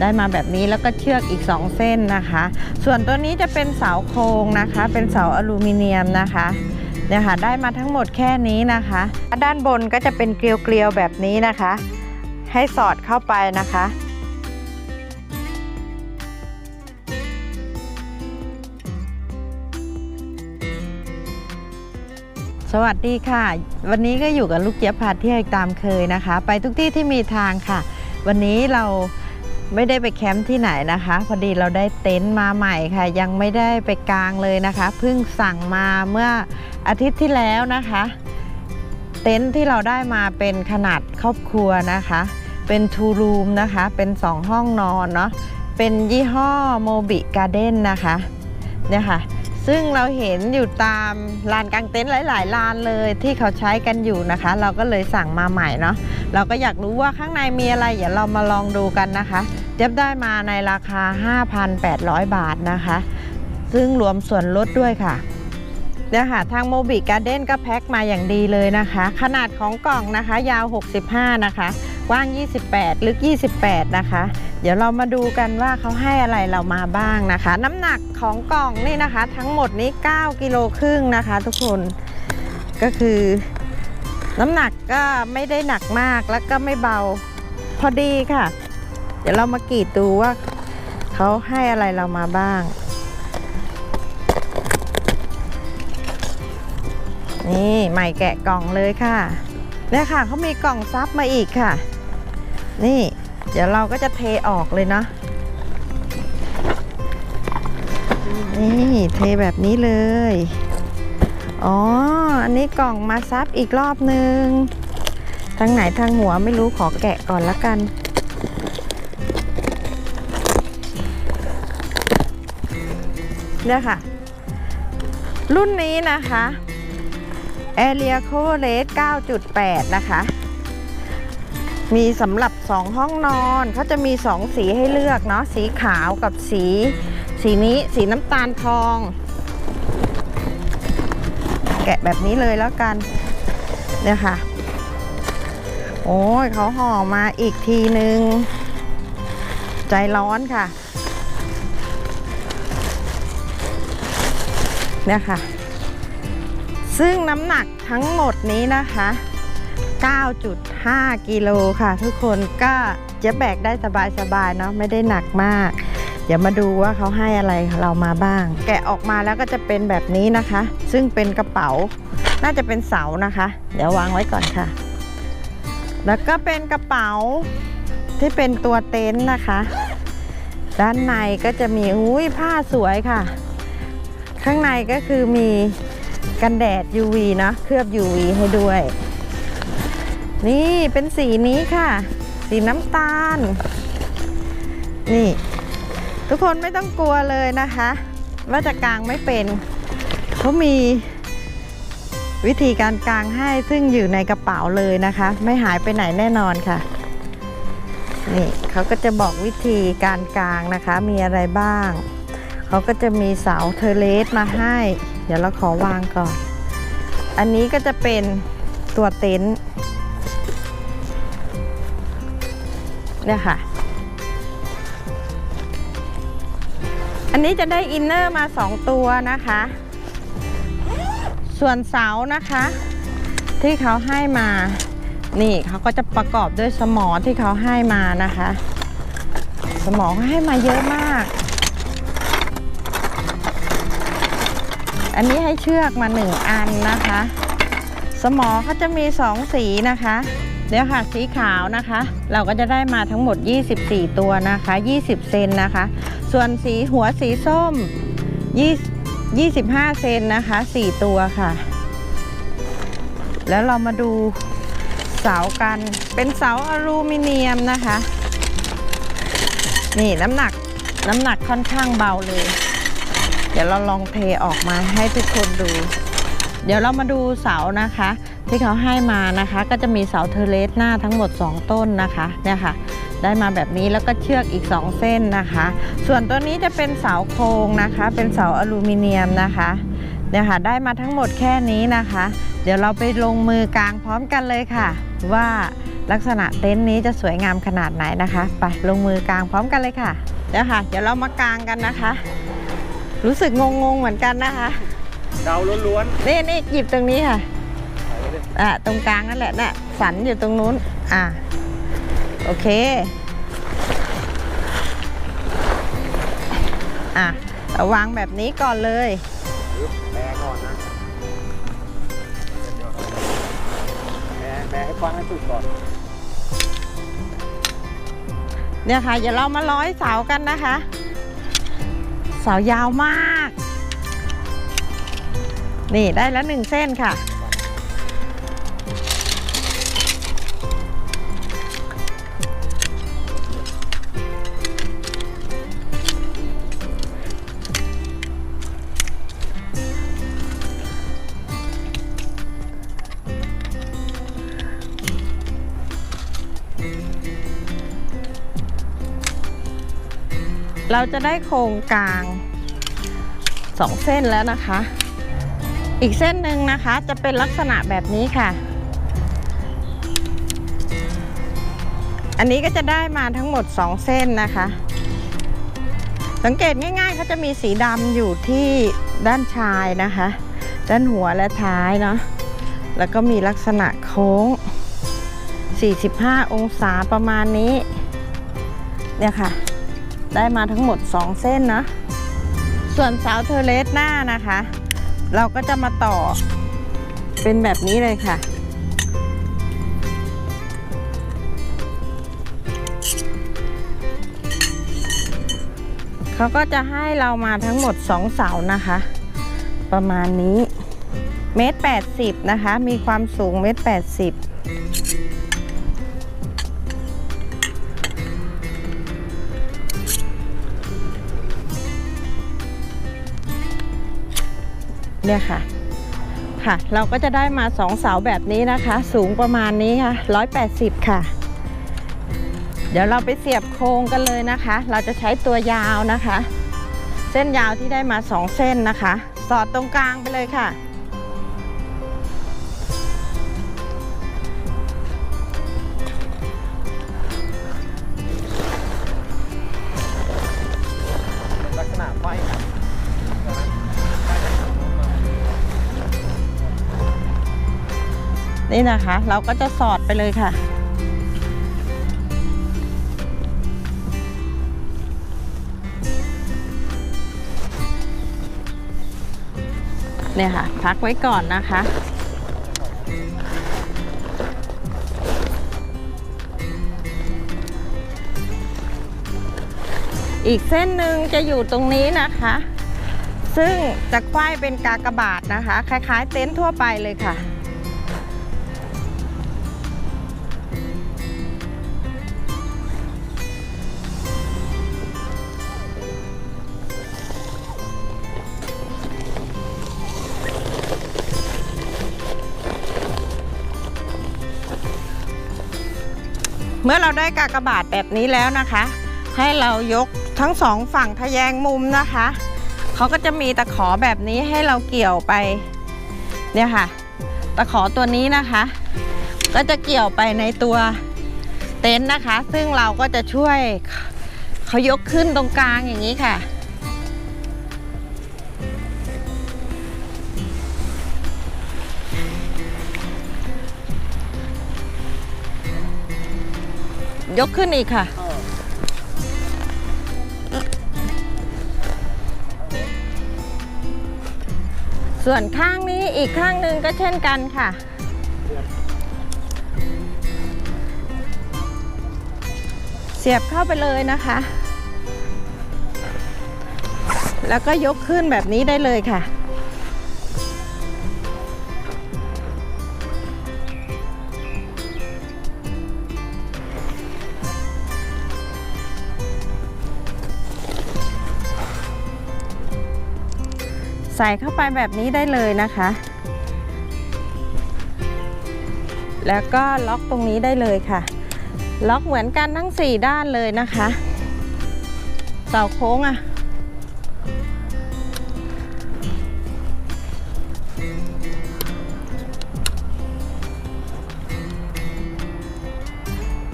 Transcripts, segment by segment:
ได้มาแบบนี้แล้วก็เชือกอีก 2 เส้นนะคะ ส่วนตัวนี้จะเป็นเสาโครงนะคะ เป็นเสาอลูมิเนียมนะคะเนี่ยค่ะได้มาทั้งหมดแค่นี้นะคะ ด้านบนก็จะเป็นเกลียวๆแบบนี้นะคะ ให้สอดเข้าไปนะคะสวัสดีค่ะ วันนี้ก็อยู่กับลูกเจี๊ยบพาเที่ยวตามเคยนะคะ ไปทุกที่ที่มีทางค่ะ วันนี้เรา ไม่ได้ไปแคมป์ที่ไหนนะคะ พอดีเราได้เต็นท์มาใหม่ค่ะ ยังไม่ได้ไปกลางเลยนะคะ เพิ่งสั่งมาเมื่ออาทิตย์ที่แล้วนะคะ เต็นท์ที่เราได้มาเป็นขนาดครอบครัวนะคะ เป็นทูรูมนะคะ เป็น 2 ห้องนอนเนาะเป็นยี่ห้อโมบิการ์เด้นนะคะเนี่ยค่ะซึ่งเราเห็นอยู่ตามลานกางเต็นท์หลาย ๆ ลานเลยที่เขาใช้กันอยู่นะคะ เราก็เลยสั่งมาใหม่เนาะเราก็อยากรู้ว่าข้างในมีอะไร เดี๋ยวเรามาลองดูกันนะคะ จ๊บได้มาในราคา 5,800 บาทนะคะ ซึ่งรวมส่วนลดด้วยค่ะเนี่ยค่ะทางโมบิการ์เด้นก็แพ็คมาอย่างดีเลยนะคะ ขนาดของกล่องนะคะ ยาว 65 นะคะกว้าง 28 ลึก 28 นะคะ เดี๋ยวเรามาดูกันว่าเขาให้อะไรเรามาบ้างนะคะ น้ำหนักของกล่องนี่นะคะ ทั้งหมดนี้ 9 กิโลครึ่งนะคะ ทุกคนก็คือ น้ำหนักก็ไม่ได้หนักมากแล้วก็ไม่เบาพอดีค่ะ เดี๋ยวเรามากรีดดูว่าเขาให้อะไรเรามาบ้าง นี่ใหม่แกะกล่องเลยค่ะเนี่ยค่ะเขามีกล่องซับมาอีกค่ะ นี่ เดี๋ยวเราก็จะเทออกเลยเนาะนี่เทแบบนี้เลย อ๋อ อันนี้กล่องมาซับอีกรอบนึง ทางไหนทางหัวไม่รู้ขอแกะก่อนละกัน เนี่ยค่ะ รุ่นนี้นะคะ a r e a c o r a t e 9.8 นะคะ มีสำหรับ 2 ห้องนอนเขาจะมี 2 สีให้เลือกเนาะสีขาวกับสี สีนี้สีน้ำตาลทอง แกะแบบนี้เลยแล้วกัน เนี่ยค่ะ โอ้ยเขาห่อมาอีกทีนึง ใจร้อนค่ะ เนี่ยค่ะ ซึ่งน้ำหนักทั้งหมดนี้นะคะ 9.5 กิโลค่ะทุกคนก็จะแบกได้สบายๆเนาะไม่ได้หนักมาก เดี๋ยวมาดูว่าเขาให้อะไรเรามาบ้าง แกะออกมาแล้วก็จะเป็นแบบนี้นะคะ ซึ่งเป็นกระเป๋า น่าจะเป็นเสานะคะ เดี๋ยววางไว้ก่อนค่ะ แล้วก็เป็นกระเป๋าที่เป็นตัวเต็นท์นะคะ ด้านในก็จะมีอุ้ยผ้าสวยค่ะ ข้างในก็คือมีกันแดด UV เนอะเคลือบ UV ให้ด้วย นี่เป็นสีนี้ค่ะ สีน้ำตาล นี่ ทุกคนไม่ต้องกลัวเลยนะคะ ว่าจะกางไม่เป็นเขามีวิธีการกางให้ซึ่งอยู่ในกระเป๋าเลยนะคะ ไม่หายไปไหนแน่นอนค่ะ นี่เขาก็จะบอกวิธีการกางนะคะ มีอะไรบ้าง เขาก็จะมีเสาเทเลสมาให้ เดี๋ยวเราขอวางก่อน อันนี้ก็จะเป็นตัวเต็นท์เนี่ยค่ะ อันนี้จะได้อินเนอร์มา 2 ตัวนะคะ ส่วนเสานะคะ ที่เขาให้มา นี่เขาก็จะประกอบด้วยสมอที่เขาให้มานะคะ สมอเขาให้มาเยอะมาก อันนี้ให้เชือกมาหนึ่งอันนะคะ สมอเขาจะมีสองสีนะคะ เดี๋ยวค่ะสีขาวนะคะ เราก็จะได้มาทั้งหมด 24 ตัวนะคะ 20 เซนนะคะ ส่วนสีหัวสีส้ม20 25 เซนนะคะ 4 ตัวค่ะ แล้วเรามาดูเสากัน เป็นเสาอลูมิเนียมนะคะ นี่น้ำหนักน้ำหนักค่อนข้างเบาเลย เดี๋ยวเราลองเทออกมาให้ทุกคนดู เดี๋ยวเรามาดูเสานะคะ ที่เขาให้มานะคะ ก็จะมีเสาเทเลสหน้าทั้งหมด 2 ต้นนะคะเนี่ยค่ะได้มาแบบนี้แล้วก็เชือกอีก 2 เส้นนะคะ ส่วนตัวนี้จะเป็นเสาโครงนะคะ เป็นเสาอลูมิเนียมนะคะเนี่ยค่ะได้มาทั้งหมดแค่นี้นะคะ เดี๋ยวเราไปลงมือกางพร้อมกันเลยค่ะ ว่าลักษณะเต็นท์นี้จะสวยงามขนาดไหนนะคะ ไปลงมือกางพร้อมกันเลยค่ะเดี๋ยวค่ะ เดี๋ยวเรามากางกันนะคะ รู้สึกงงๆเหมือนกันนะคะ เดาล้วนนี่นี่หยิบตรงนี้ค่ะๆไปเลยอะ ตรงกลางนั่นแหละน่ะสันอยู่ตรงนู้น อะ โอเค อะเราวางแบบนี้ก่อนเลยปึ๊บแบก่อนนะแบแบให้กว้างให้สุดก่อนเนี่ยค่ะ เดี๋ยวเรามาร้อยเสากันนะคะเสายาวมาก นี่ได้แล้วหนึ่งเส้นค่ะ เราจะได้โครงกลางสองเส้นแล้วนะคะ อีกเส้นหนึ่งนะคะจะเป็นลักษณะแบบนี้ค่ะ อันนี้ก็จะได้มาทั้งหมด2เส้นนะคะ สังเกตง่ายๆเขาจะมีสีดำอยู่ที่ด้านชายนะคะ ด้านหัวและท้ายเนาะแล้วก็มีลักษณะโค้ง 45 องศาประมาณนี้ เนี่ยค่ะ ได้มาทั้งหมด 2 เส้นนะ ส่วนเสาเทเลสหน้านะคะ เราก็จะมาต่อเป็นแบบนี้เลยค่ะ เขาก็จะให้เรามาทั้งหมด 2 เสานะคะ ประมาณนี้เมตรแปดสิบนะคะ มีความสูงเมตรแปดสิบ เนี่ยค่ะค่ะ เราก็จะได้มาสองเสาแบบนี้นะคะ สูงประมาณนี้ค่ะ 180 ค่ะ เดี๋ยวเราไปเสียบโครงกันเลยนะคะ เราจะใช้ตัวยาวนะคะ เส้นยาวที่ได้มาสองเส้นนะคะ สอดตรงกลางไปเลยค่ะ นี่นะคะ เราก็จะสอดไปเลยค่ะเนี่ยค่ะพักไว้ก่อนนะคะ อีกเส้นหนึ่งจะอยู่ตรงนี้นะคะ ซึ่งจะควายเป็นกากบาทนะคะ คล้ายๆเต็นท์ทั่วไปเลยค่ะ มื่อเราได้กากบาทแบบนี้แล้วนะคะ ให้เรายกทั้งสองฝั่งทะแยงมุมนะคะเขาก็จะมีตะขอแบบนี้ให้เราเกี่ยวไปเนี่ยค่ะ ตะขอตัวนี้นะคะ ก็จะเกี่ยวไปในตัวเต็นท์นะคะ ซึ่งเราก็จะช่วยเขายกขึ้นตรงกลางอย่างนี้ค่ะ ยกขึ้นอีกค่ะ ส่วนข้างนี้อีกข้างหนึ่งก็เช่นกันค่ะ เสียบเข้าไปเลยนะคะ แล้วก็ยกขึ้นแบบนี้ได้เลยค่ะ ใส่เข้าไปแบบนี้ได้เลยนะคะ แล้วก็ล็อกตรงนี้ได้เลยค่ะ ล็อกเหมือนกันทั้ง 4 ด้านเลยนะคะ เสาโค้งอะ่ะ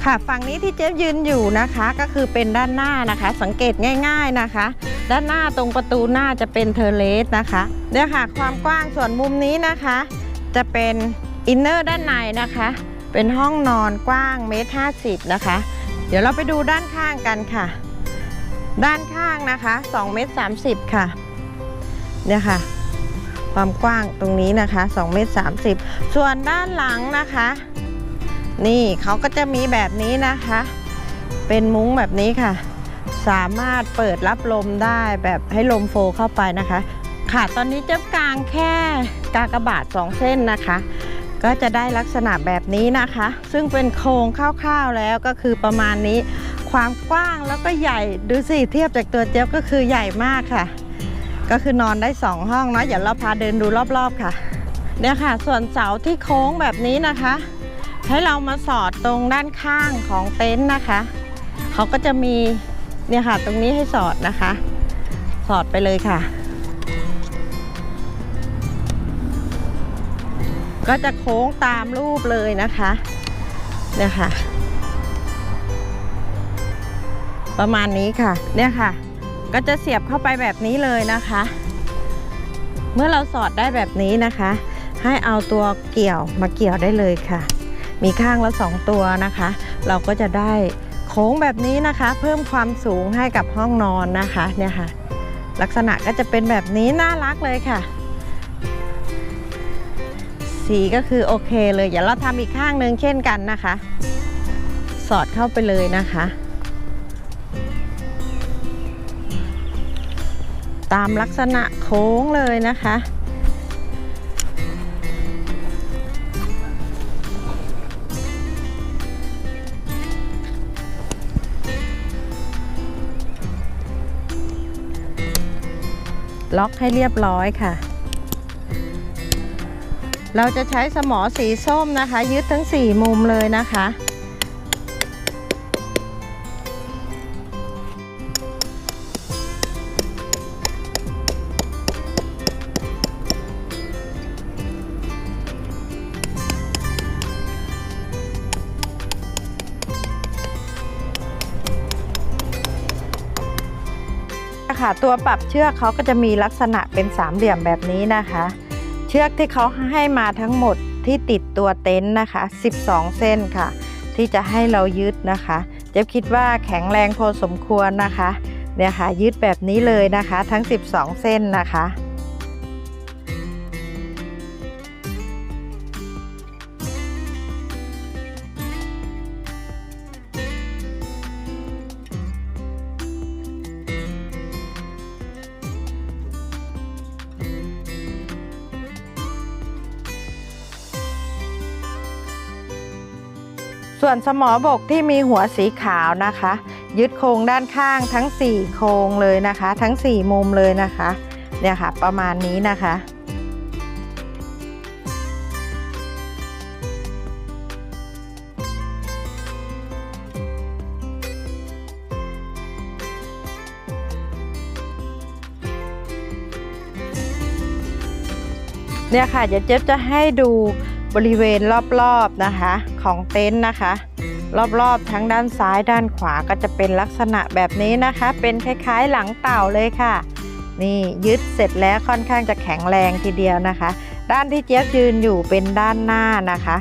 ค่ะฝั่งนี้ที่เจ๊ยืนอยู่นะคะก็คือเป็นด้านหน้านะคะ สังเกตง่าย ๆนะคะ ด้านหน้าตรงประตูหน้าจะเป็นเทเลสนะคะเนี่ยค่ะความกว้างส่วนมุมนี้นะคะ จะเป็นอินเนอร์ด้านในนะคะ เป็นห้องนอนกว้างเมตรห้าสิบนะคะ เดี๋ยวเราไปดูด้านข้างกันค่ะ ด้านข้างนะคะ2เมตร30 ค่ะเนี่ยค่ะ ความกว้างตรงนี้นะคะ2เมตร30 ส่วนด้านหลังนะคะ นี่เขาก็จะมีแบบนี้นะคะ เป็นมุ้งแบบนี้ค่ะ สามารถเปิดรับลมได้แบบให้ลมโฟเข้าไปนะคะ ค่ะตอนนี้เจ๊กางแค่กากระบาท2เส้นนะคะ ก็จะได้ลักษณะแบบนี้นะคะ ซึ่งเป็นโครงคร่าวๆแล้วก็คือประมาณนี้ ความกว้างแล้วก็ใหญ่ดูสิเทียบจากตัวเจ๊ยบก็คือใหญ่มากค่ะ ก็คือนอนได้2ห้องเนาะเดี๋ยวเราพาเดินดูรอบๆค่ะเนี่ยค่ะ ส่วนเสาที่โค้งแบบนี้นะคะ ให้เรามาสอดตรงด้านข้างของเต็นท์นะคะ เขาก็จะมีเนี่ยค่ะ ตรงนี้ให้สอดนะคะ สอดไปเลยค่ะ ก็จะโค้งตามรูปเลยนะคะเนี่ยค่ะ ประมาณนี้ค่ะ เนี่ยค่ะ ก็จะเสียบเข้าไปแบบนี้เลยนะคะ เมื่อเราสอดได้แบบนี้นะคะ ให้เอาตัวเกี่ยวมาเกี่ยวได้เลยค่ะ มีข้างละสองตัวนะคะ เราก็จะได้โค้งแบบนี้นะคะ เพิ่มความสูงให้กับห้องนอนนะคะเนี่ยค่ะ ลักษณะก็จะเป็นแบบนี้น่ารักเลยค่ะ สีก็คือโอเคเลยเดี๋ยวเราทำอีกข้างหนึ่งเช่นกันนะคะ สอดเข้าไปเลยนะคะตามลักษณะโค้งเลยนะคะ ล็อกให้เรียบร้อยค่ะ เราจะใช้สมอสีส้มนะคะ ยึดทั้ง 4 มุมเลยนะคะ ค่ะ ตัวปรับเชือกเขาก็จะมีลักษณะเป็นสามเหลี่ยมแบบนี้นะคะ เชือกที่เขาให้มาทั้งหมดที่ติดตัวเต็นท์นะคะ 12 เส้นค่ะ ที่จะให้เรายึดนะคะเจ๊บคิดว่าแข็งแรงพอสมควรนะคะเนี่ยค่ะยึดแบบนี้เลยนะคะ ทั้ง 12 เส้นนะคะ ส่วนสมอบกที่มีหัวสีขาวนะคะ ยึดโครงด้านข้างทั้ง 4 โครงเลยนะคะ ทั้ง 4 มุมเลยนะคะเนี่ยค่ะ ประมาณนี้นะคะเนี่ยค่ะเดี๋ยวเจ๊บจะให้ดู บริเวณรอบๆนะคะของเต็นท์นะคะ รอบๆทั้งด้านซ้ายด้านขวาก็จะเป็นลักษณะแบบนี้นะคะ เป็นคล้ายๆหลังเต่าเลยค่ะ นี่ยึดเสร็จแล้วค่อนข้างจะแข็งแรงทีเดียวนะคะ ด้านที่เจี๊ยบยืนอยู่เป็นด้านหน้านะคะ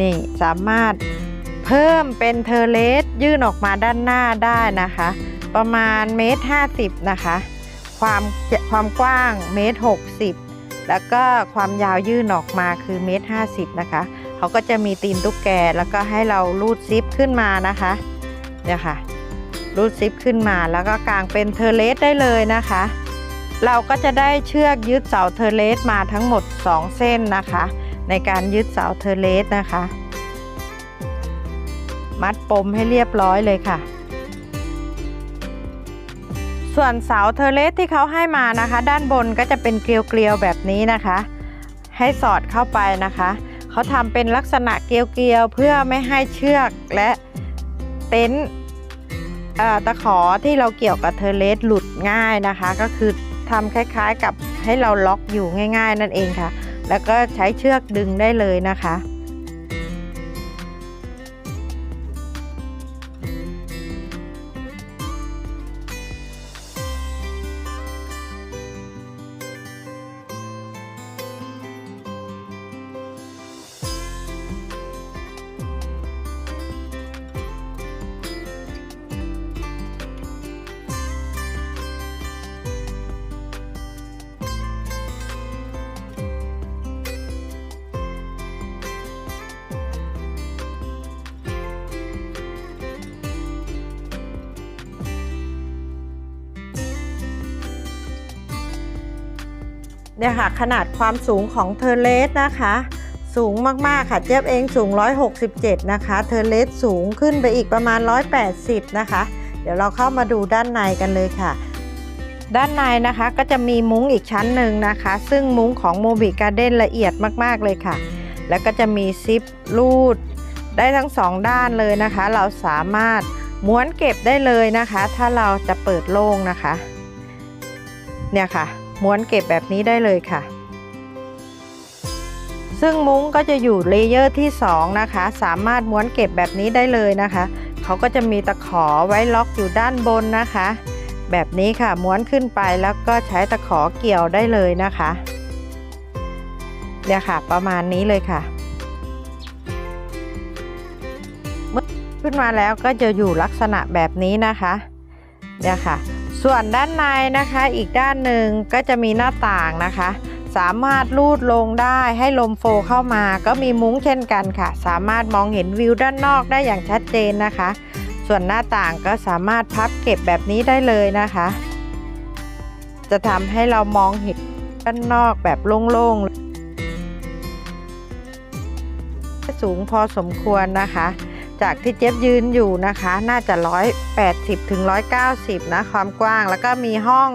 นี่สามารถเพิ่มเป็นเทเลสยื่นออกมาด้านหน้าได้นะคะ ประมาณเมตรห้าสิบนะคะ ความความกว้างเมตรหกสิบ แล้วก็ความยาวยื่นออกมาคือเมตรห้าสิบนะคะ เขาก็จะมีตีนตุ๊กแกแล้วก็ให้เราลูดซิปขึ้นมานะคะเนี่ยค่ะ รูดซิปขึ้นมาแล้วก็กางเป็นเทเลสได้เลยนะคะ เราก็จะได้เชือกยึดเสาเทเลสมาทั้งหมด 2 เส้นนะคะ ในการยึดเสาเทเลสนะคะ มัดปมให้เรียบร้อยเลยค่ะ ส่วนเสาเทเลสที่เขาให้มานะคะ ด้านบนก็จะเป็นเกลียวๆแบบนี้นะคะ ให้สอดเข้าไปนะคะเขาทำเป็นลักษณะเกลียวๆเพื่อไม่ให้เชือกและเต็นท์ตะขอที่เราเกี่ยวกับเทเลสหลุดง่ายนะคะ ก็คือทำคล้ายๆกับให้เราล็อกอยู่ง่าย ๆ นั่นเองค่ะ แล้วก็ใช้เชือกดึงได้เลยนะคะ เนี่ยค่ะขนาดความสูงของเทอร์เลสนะคะ สูงมากๆค่ะเจี๊ยบเองสูง 167 นะคะ เทอร์เลสสูงขึ้นไปอีกประมาณ 180 นะคะ เดี๋ยวเราเข้ามาดูด้านในกันเลยค่ะ ด้านในนะคะก็จะมีมุ้งอีกชั้นหนึ่งนะคะ ซึ่งมุ้งของโมบิการ์เด้นละเอียดมากๆเลยค่ะ แล้วก็จะมีซิปรูดได้ทั้งสองด้านเลยนะคะ เราสามารถม้วนเก็บได้เลยนะคะ ถ้าเราจะเปิดโล่งนะคะ เนี่ยค่ะ ม้วนเก็บแบบนี้ได้เลยค่ะ ซึ่งมุ้งก็จะอยู่เลเยอร์ที่ 2 นะคะ สามารถม้วนเก็บแบบนี้ได้เลยนะคะ เขาก็จะมีตะขอไว้ล็อกอยู่ด้านบนนะคะ แบบนี้ค่ะม้วนขึ้นไปแล้วก็ใช้ตะขอเกี่ยวได้เลยนะคะเนี่ยค่ะประมาณนี้เลยค่ะ เมื่อขึ้นมาแล้วก็จะอยู่ลักษณะแบบนี้นะคะเนี่ยค่ะ ส่วนด้านในนะคะอีกด้านหนึ่งก็จะมีหน้าต่างนะคะ สามารถลูดลงได้ให้ลมโฟเข้ามา ก็มีมุ้งเช่นกันค่ะ สามารถมองเห็นวิวด้านนอกได้อย่างชัดเจนนะคะ ส่วนหน้าต่างก็สามารถพับเก็บแบบนี้ได้เลยนะคะ จะทำให้เรามองเห็นด้านนอกแบบโล่งๆสูงพอสมควรนะคะ จากที่เจ๊ยบยืนอยู่นะคะ น่าจะ 180ถึง190 นะ ความกว้างแล้วก็มีห้อง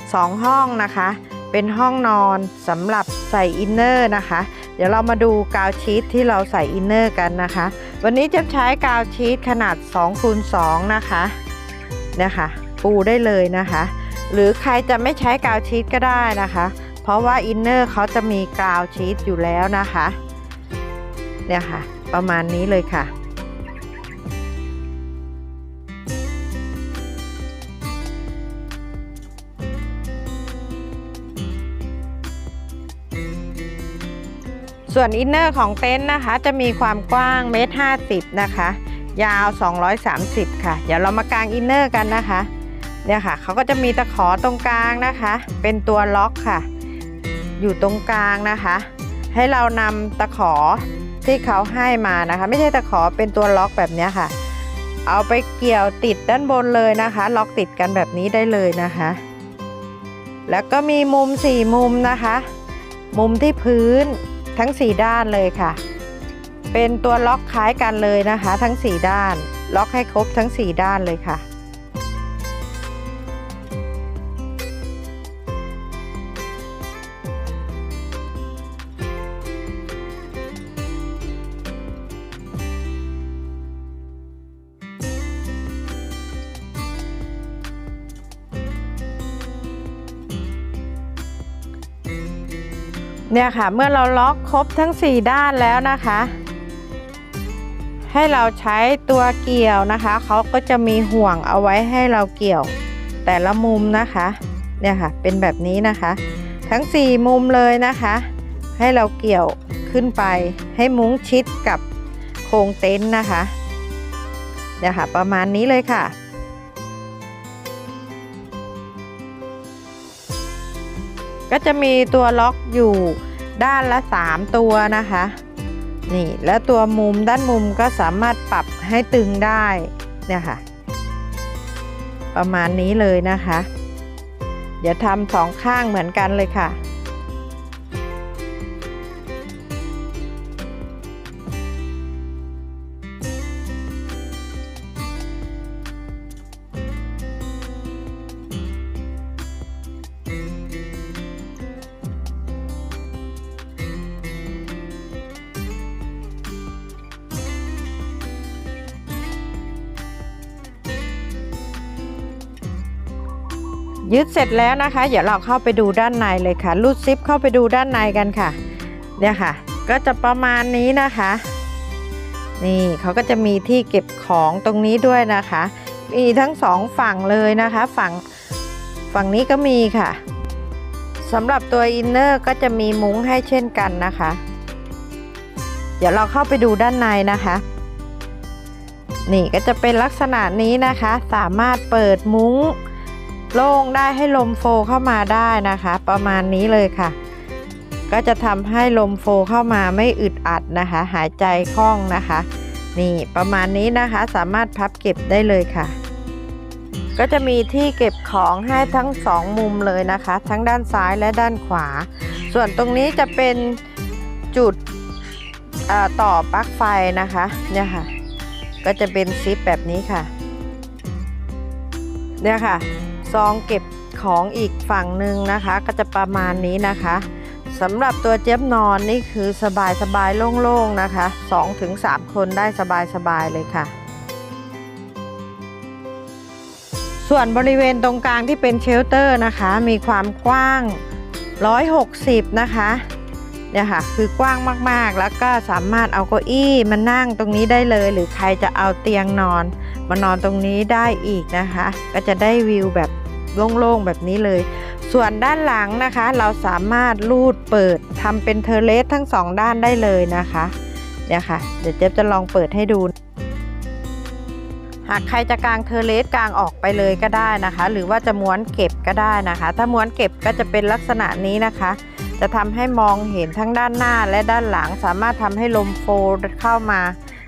2 ห้องนะคะ เป็นห้องนอนสำหรับใส่อินเนอร์นะคะ เดี๋ยวเรามาดูกาวชีตที่เราใส่อินเนอร์กันนะคะ วันนี้จะใช้กาวชีตขนาด2คูณ2นะคะเนี่ยค่ะ ปูได้เลยนะคะ หรือใครจะไม่ใช้กาวชีตก็ได้นะคะ เพราะว่าอินเนอร์เขาจะมีกาวชีตอยู่แล้วนะคะ เนี่ยค่ะ ประมาณนี้เลยค่ะ ส่วนอินเนอร์ของเต็นท์นะคะ จะมีความกว้างเมตรห้าสิบนะคะ ยาว 230 ค่ะ เดี๋ยวเรามากางอินเนอร์กันนะคะเนี่ยค่ะเขาก็จะมีตะขอตรงกลางนะคะ เป็นตัวล็อกค่ะ อยู่ตรงกลางนะคะ ให้เรานำตะขอที่เขาให้มานะคะ ไม่ใช่ตะขอเป็นตัวล็อกแบบนี้ค่ะ เอาไปเกี่ยวติดด้านบนเลยนะคะ ล็อกติดกันแบบนี้ได้เลยนะคะ แล้วก็มีมุมสี่มุมนะคะ มุมที่พื้น ทั้ง 4 ด้านเลยค่ะ เป็นตัวล็อกคล้ายกันเลยนะคะ ทั้ง 4 ด้าน ล็อกให้ครบทั้ง 4 ด้านเลยค่ะ เนี่ยค่ะ เมื่อเราล็อกครบทั้ง 4 ด้านแล้วนะคะ ให้เราใช้ตัวเกี่ยวนะคะ เขาก็จะมีห่วงเอาไว้ให้เราเกี่ยว แต่ละมุมนะคะ เนี่ยค่ะ เป็นแบบนี้นะคะ ทั้ง 4 มุมเลยนะคะ ให้เราเกี่ยวขึ้นไป ให้มุ้งชิดกับโครงเต็นท์นะคะ เนี่ยค่ะ ประมาณนี้เลยค่ะ ก็จะมีตัวล็อกอยู่ด้านละ 3 ตัวนะคะนี่แล้วตัวมุมด้านมุมก็สามารถปรับให้ตึงได้เนี่ยค่ะ ประมาณนี้เลยนะคะเดี๋ยวทำสองข้างเหมือนกันเลยค่ะ ยึดเสร็จแล้วนะคะ เดี๋ยวเราเข้าไปดูด้านในเลยค่ะรูดซิปเข้าไปดูด้านในกันค่ะ เนี่ยค่ะ ก็จะประมาณนี้นะคะ นี่เขาก็จะมีที่เก็บของตรงนี้ด้วยนะคะ มีทั้งสองฝั่งเลยนะคะ ฝั่งฝั่งนี้ก็มีค่ะสำหรับตัวอินเนอร์ก็จะมีมุ้งให้เช่นกันนะคะ เดี๋ยวเราเข้าไปดูด้านในนะคะ นี่ก็จะเป็นลักษณะนี้นะคะ สามารถเปิดมุ้ง โล่งได้ให้ลมโฟเข้ามาได้นะคะ ประมาณนี้เลยค่ะ ก็จะทำให้ลมโฟเข้ามาไม่อึดอัดนะคะ หายใจคล่องนะคะ นี่ประมาณนี้นะคะสามารถพับเก็บได้เลยค่ะ ก็จะมีที่เก็บของให้ทั้งสองมุมเลยนะคะ ทั้งด้านซ้ายและด้านขวา ส่วนตรงนี้จะเป็นจุดต่อปลั๊กไฟนะคะเนี่ยค่ะ ก็จะเป็นซิปแบบนี้ค่ะเนี่ยค่ะ ซองเก็บของอีกฝั่งหนึ่งนะคะ ก็จะประมาณนี้นะคะสำหรับตัวเจี๊ยบนอนนี่คือสบายสบายโล่งๆนะคะ 2-3 คนได้สบายๆเลยค่ะ ส่วนบริเวณตรงกลางที่เป็นเชลเตอร์นะคะ มีความกว้าง 160 นะคะเนี่ยค่ะคือกว้างมากๆ แล้วก็สามารถเอาเก้าอี้มานั่งตรงนี้ได้เลย หรือใครจะเอาเตียงนอน มานอนตรงนี้ได้อีกนะคะ ก็จะได้วิวแบบ โล่งๆแบบนี้เลย ส่วนด้านหลังนะคะ เราสามารถลูดเปิดทำเป็นเทเลสทั้งสองด้านได้เลยนะคะเนี่ยค่ะ เดี๋ยวเจ๊จะลองเปิดให้ดู หากใครจะกางเทเลสกางออกไปเลยก็ได้นะคะ หรือว่าจะม้วนเก็บก็ได้นะคะ ถ้าม้วนเก็บก็จะเป็นลักษณะนี้นะคะ จะทำให้มองเห็นทั้งด้านหน้าและด้านหลัง สามารถทำให้ลมโฟลเข้ามา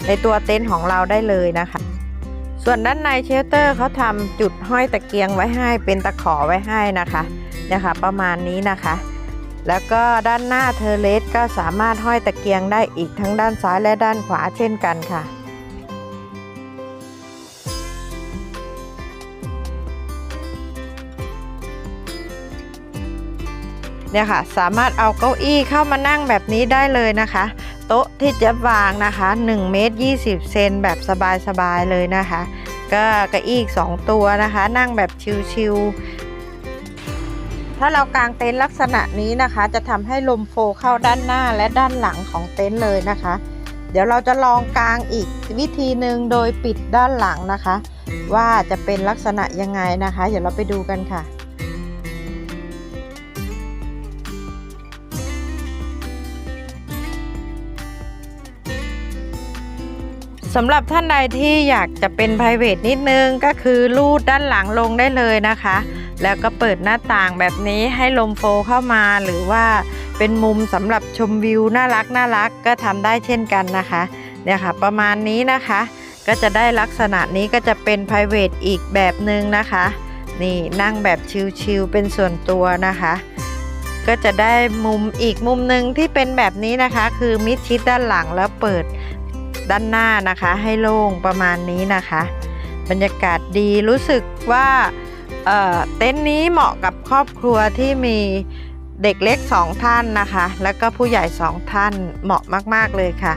ในตัวเต็นท์ของเราได้เลยนะคะ ส่วนด้านในเชลเตอร์เขาทำจุดห้อยตะเกียงไว้ให้เป็นตะขอไว้ให้นะคะเนี่ยค่ะประมาณนี้นะคะ แล้วก็ด้านหน้าเทเลสก็สามารถห้อยตะเกียงได้อีกทั้งด้านซ้ายและด้านขวาเช่นกันค่ะเนี่ยค่ะสามารถเอาเก้าอี้เข้ามานั่งแบบนี้ได้เลยนะคะ โต๊ะที่จะวางนะคะ1เมตร20 เซนแบบสบายๆเลยนะคะ ก็เก้าอี้อีก 2 ตัวนะคะ นั่งแบบชิลๆถ้าเรากางเต็นท์ลักษณะนี้นะคะ จะทำให้ลมโฟเข้าด้านหน้าและด้านหลังของเต็นท์เลยนะคะ เดี๋ยวเราจะลองกางอีกวิธีหนึ่งโดยปิดด้านหลังนะคะ ว่าจะเป็นลักษณะยังไงนะคะ เดี๋ยวเราไปดูกันค่ะ สำหรับท่านใดที่อยากจะเป็น p r i v a t นิดนึงก็คือลูดด้านหลังลงได้เลยนะคะ แล้วก็เปิดหน้าต่างแบบนี้ให้ลมโฟเข้ามาหรือว่าเป็นมุมสำหรับชมวิวน่ารักน่ารักก็ทำได้เช่นกันนะคะเนี่ยค่ะประมาณนี้นะคะ ก็จะได้ลักษณะนี้ก็จะเป็น p r i v a t อีกแบบหนึ่งนะคะ นี่นั่งแบบชิลๆเป็นส่วนตัวนะคะก็จะได้มุมอีกมุมหนึ่งที่เป็นแบบนี้นะคะ คือมิดชิดด้านหลังแล้วเปิด ด้านหน้านะคะให้โล่งประมาณนี้นะคะ บรรยากาศดีรู้สึกว่าเเต็นท์นี้เหมาะกับครอบครัวที่มีเด็กเล็ก 2 ท่านนะคะ แล้วก็ผู้ใหญ่ 2 ท่านเหมาะมาก ๆ เลยค่ะ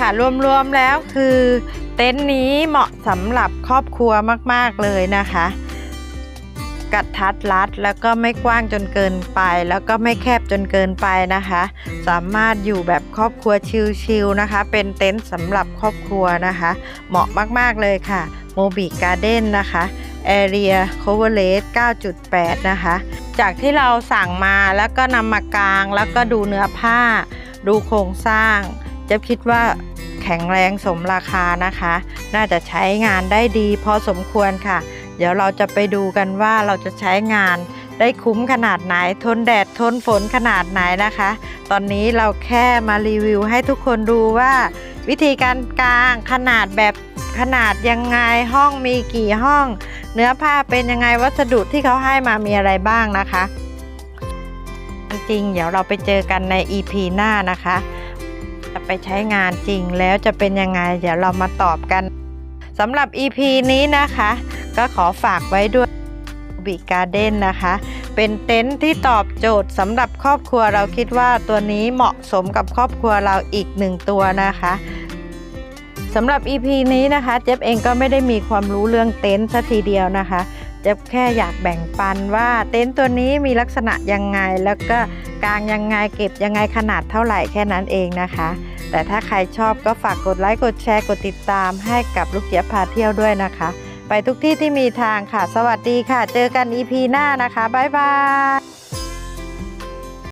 ค่ะรวมๆแล้วคือเต็นท์นี้เหมาะสำหรับครอบครัวมากๆเลยนะคะ กัดทัดรัดแล้วก็ไม่กว้างจนเกินไป แล้วก็ไม่แคบจนเกินไปนะคะ สามารถอยู่แบบครอบครัวชิลๆนะคะ เป็นเต็นท์สำหรับครอบครัวนะคะ เหมาะมากๆเลยค่ะโมบิการ์เด้นนะคะ Area Coverage 9.8 นะคะ จากที่เราสั่งมาแล้วก็นำมากางแล้วก็ดูเนื้อผ้า ดูโครงสร้าง จะคิดว่าแข็งแรงสมราคานะคะ น่าจะใช้งานได้ดีพอสมควรค่ะ เดี๋ยวเราจะไปดูกันว่าเราจะใช้งานได้คุ้มขนาดไหน ทนแดดทนฝนขนาดไหนนะคะ ตอนนี้เราแค่มารีวิวให้ทุกคนดูว่า วิธีการกางขนาดแบบขนาดยังไงห้องมีกี่ห้อง เนื้อผ้าเป็นยังไงวัสดุที่เขาให้มามีอะไรบ้างนะคะ จริงเดี๋ยวเราไปเจอกันใน EP หน้านะคะ จะไปใช้งานจริงแล้วจะเป็นยังไง เดี๋ยวเรามาตอบกันสำหรับ EP นี้นะคะ ก็ขอฝากไว้ด้วยบิการ์เด้นนะคะ เป็นเต็นท์ที่ตอบโจทย์สำหรับครอบครัวเราคิดว่าตัวนี้เหมาะสมกับครอบครัวเราอีกหนึ่งตัวนะคะสำหรับ EP นี้นะคะ เจ๊บเองก็ไม่ได้มีความรู้เรื่องเต็นท์สัทีเดียวนะคะ จะแค่อยากแบ่งปันว่าเต็นท์ตัวนี้มีลักษณะยังไง แล้วก็กางยังไงเก็บยังไงขนาดเท่าไหร่แค่นั้นเองนะคะ แต่ถ้าใครชอบก็ฝากกดไลค์กดแชร์กดติดตามให้กับลูกเจี๊ยบพาเที่ยวด้วยนะคะ ไปทุกที่ที่มีทางค่ะ สวัสดีค่ะ เจอกัน EP หน้านะคะบ๊ายบาย